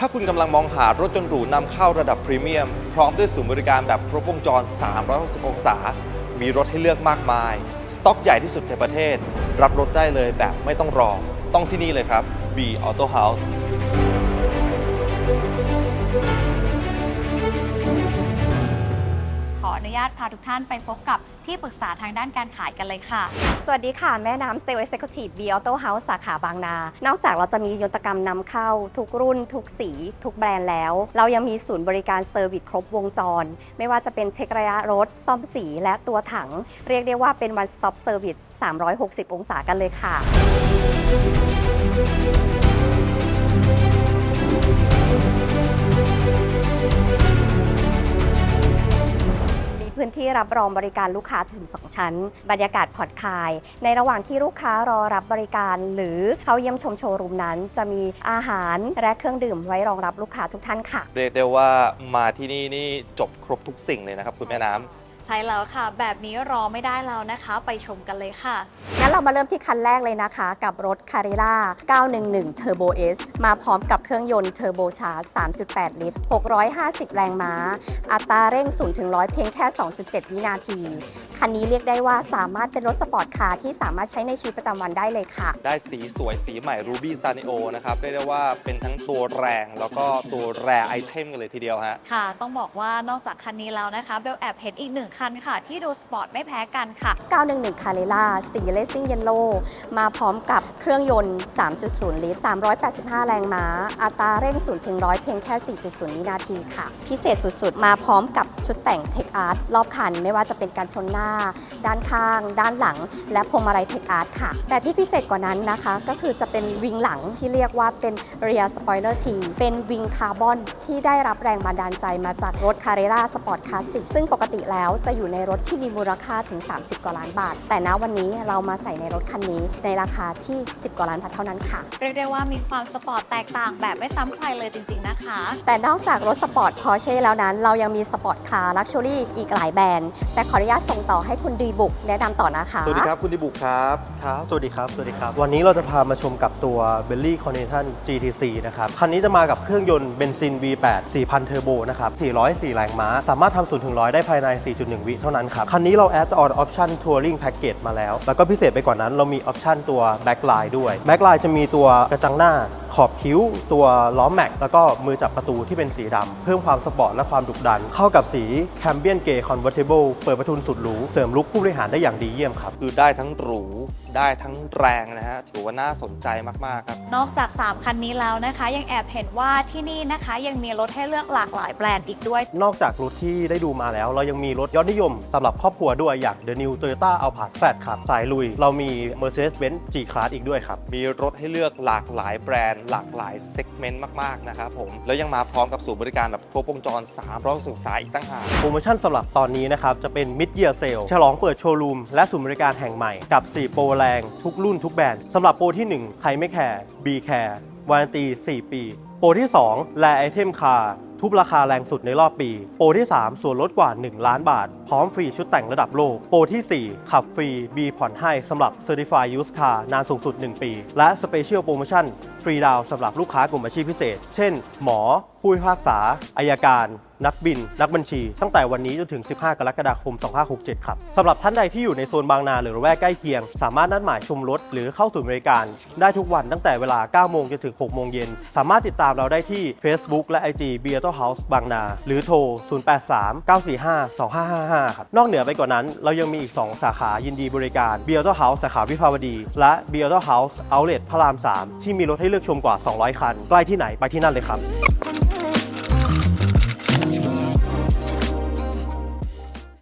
ถ้าคุณกำลังมองหารถยนต์หรูนำเข้าระดับพรีเมียม พร้อมด้วยศูนย์บริการแบบครบวงจร 360 องศา มีรถให้เลือกมากมาย สต็อกใหญ่ที่สุดในประเทศ รับรถได้เลยแบบไม่ต้องรอ ต้องที่นี่เลยครับ B Auto House นุญาตพาทุกท่านไปพบกับที่ปรึกษาทางด้านการขายกันเลยค่ะ สวัสดีค่ะ แม่น้ำเซลล์เอ็กเซคิวทีฟบีออโต้เฮาส์สาขาบางนา นอกจากเราจะมียนตกรรมนำเข้า ทุกรุ่น ทุกสี ทุกแบรนด์แล้ว เรายังมีศูนย์บริการเซอร์วิสครบวงจร ไม่ว่าจะเป็นเช็คระยะรถ ซ่อมสี และตัวถัง เรียกได้ว่าเป็น one stop service 360 องศากันเลยค่ะ นที่รับรองบริการลูกค้าถึง 2 ชั้น บรรยากาศผ่อนคลาย ในระหว่างที่ลูกค้ารอรับบริการ หรือเขาเยี่ยมชมโชว์รูมนั้น จะมีอาหารและเครื่องดื่มไว้รองรับลูกค้าทุกท่านค่ะ เรียกได้ว่ามาที่นี่นี่จบครบทุกสิ่งเลยนะครับคุณแม่น้ำ ใช่แล้วค่ะ แบบนี้รอไม่ได้แล้วนะคะ ไปชมกันเลยค่ะ งั้นเรามาเริ่มที่คันแรกเลยนะคะ กับรถ c a r r e r a 911 Turbo S มาพร้อมกับเครื่องยนต์เทอร์โบชาร์จ3.8 ลิตร 650 แรงม้า อัตราเร่ง0ถึง100 เพียงแค่ 2.7 วินาที คันนี้เรียกได้ว่าสามารถเป็นรถสปอร์ตคาร์ที่สามารถใช้ในชีวิตประจำวันได้เลยค่ะ ได้สีสวยสีใหม่ Ruby s t a n i o นะครับเรียกได้ว่าเป็นทั้งตัวแรงแล้วก็ตัวแรไอเทมกันเลยทีเดียวฮะ ค่ะ ต้องบอกว่านอกจากคันนี้แล้วนะคะ เบลแอบเห็นอีกหนึ่งคันค่ะ ที่ดูสปอร์ตไม่แพ้กันค่ะ 911 c a r r e r a สี Racing Yellow มาพร้อมกับเครื่องยนต์ 3.0 ลิตร 385 แรงม้า อัตราเร่ง0ถึง100เพียงแค่ 4.0 วินาทีค่ะ พิเศษสุดๆ มาพร้อมกับชุดแต่ง Tech Art รอบคันไม่ว่าจะเป็นการชนหน้าด้านข้าง ด้านหลัง และพวงมาลัย Tech Art ค่ะ แต่ที่พิเศษกว่านั้นนะคะ ก็คือจะเป็นวิงหลังที่เรียกว่าเป็น Rear Spoiler T เป็นวิงคาร์บอนที่ได้รับแรงบันดาลใจมาจากรถ Carrera Sport Classic ซึ่งปกติแล้วจะอยู่ในรถที่มีมูลค่าถึง 30 กว่าล้านบาท แต่ณวันนี้เรามาใส่ในรถคันนี้ในราคาที่ 10 กว่าล้านบาทเท่านั้นค่ะ เรียกได้ว่ามีความสปอร์ตแตกต่างแบบไม่ซ้ำใครเลยจริง ๆ นะคะ แต่นอกจากรถสปอร์ตพอร์เช่แล้วนั้น เรายังมีสปอร์ตคาร์ลักชัวรี่อีกหลายแบรนด์ แต่ขออนุญาตส่งต่อให้คุณดีบุกแนะนำต่อนะคะ สวัสดีครับคุณดิบุกครับครับ สวัสดีครับ สวัสดีครับ วันนี้เราจะพามาชมกับตัว b e l l y c o n n e c t i o n GTC นะครับ คันนี้จะมากับเครื่องยนต์เบนซิน V8 4,000 เทอร์โบนะครับ 404 แรงม้า สามารถทำ0ถึง100 ได้ภายใน 4.1 วิเท่านั้นครับ คันนี้เราแอดออนออปชั่น Touring Package มาแล้ว แล้วก็พิเศษไปกว่านั้นเรามีออปชั่นตัว Backline ด้วย Backline จะมีตัวกระจังหน้าข อบคิ้ว ตัวล้อแม็ก แล้วก็มือจับประตูที่เป็นสีดำเพิ่มความสปอร์ตและความดุดัน เข้ากับสี Cambion Grey Convertible เปิดประทุนสุดหรู เสริมลุคผู้บริหารได้อย่างดีเยี่ยมครับ คือได้ทั้งหรู ได้ทั้งแรงนะฮะ ถือว่าน่าสนใจมากๆครับ นอกจาก 3 คันนี้แล้วนะคะ ยังแอบเห็นว่าที่นี่นะคะยังมีรถให้เลือกหลากหลายแบรนด์อีกด้วย นอกจากรถที่ได้ดูมาแล้ว เรายังมีรถยอดนิยมสำหรับครอบครัวด้วยอย่าง The New Toyota Alphard Z ครับสายลุย เรามี Mercedes-Benz G-Class อีกด้วยครับมีรถให้เลือกหลากหลายแบรนด์หลากหลายเซกเมนต์มากๆนะครับผม แล้วยังมาพร้อมกับศูนย์บริการแบบครบวงจร360องศาอีกตั้งหากโปรโมชั่นสำหรับตอนนี้นะครับ จะเป็น Mid Year Sale ฉลองเปิดโชว์รูมและศูนย์บริการแห่งใหม่กับ 4 โปรแรงทุกรุ่นทุกแบรนด์สำหรับโปรที่ 1 ใครไม่แคร์ B แคร์วารันตี 4 ปี โปรที่ 2 แลไอเทมคาร์ ทุบราคาแรงสุดในรอบปี โปรที่ 3 ส่วนลดกว่า 1 ล้านบาท พร้อมฟรีชุดแต่งระดับโลก โปรทีสี่ 4 ขับฟรี B ผ่อนให้สำหรับ Certified Used Car นานสูงสุด 1 ปี และ Special Promotion ฟรีดาวสำหรับลูกค้ากลุ่มอาชีพพิเศษ เช่น หมอผู้พิพากษาอายการ นักบิน นักบัญชี ตั้งแต่วันนี้จนถึง 15 กรกฎาคม 2567 ครับสำหรับท่านใดที่อยู่ในโซนบางนาหรือระแวกใกล้เคียง สามารถนัดหมายชมรถ หรือเข้าศูนย์บริการ ได้ทุกวันตั้งแต่เวลา 9 โมงจนถึง 6 โมงเย็น สามารถติดตามเราได้ที่ Facebook และ IG b e a t o House บางนา หรือโทร 083 945 2555 ครับ นอกเหนือไปกว่านั้น เรายังมีอีก 2 สาขายินดีบริการ b e a t o House สาขาวิภาวดี และ b e a t o House Outlet พระราม 3 ที่มีรถให้เลือกชมกว่า 200 คัน ใกล้ที่ไหนไปที่นั่นเลยครับ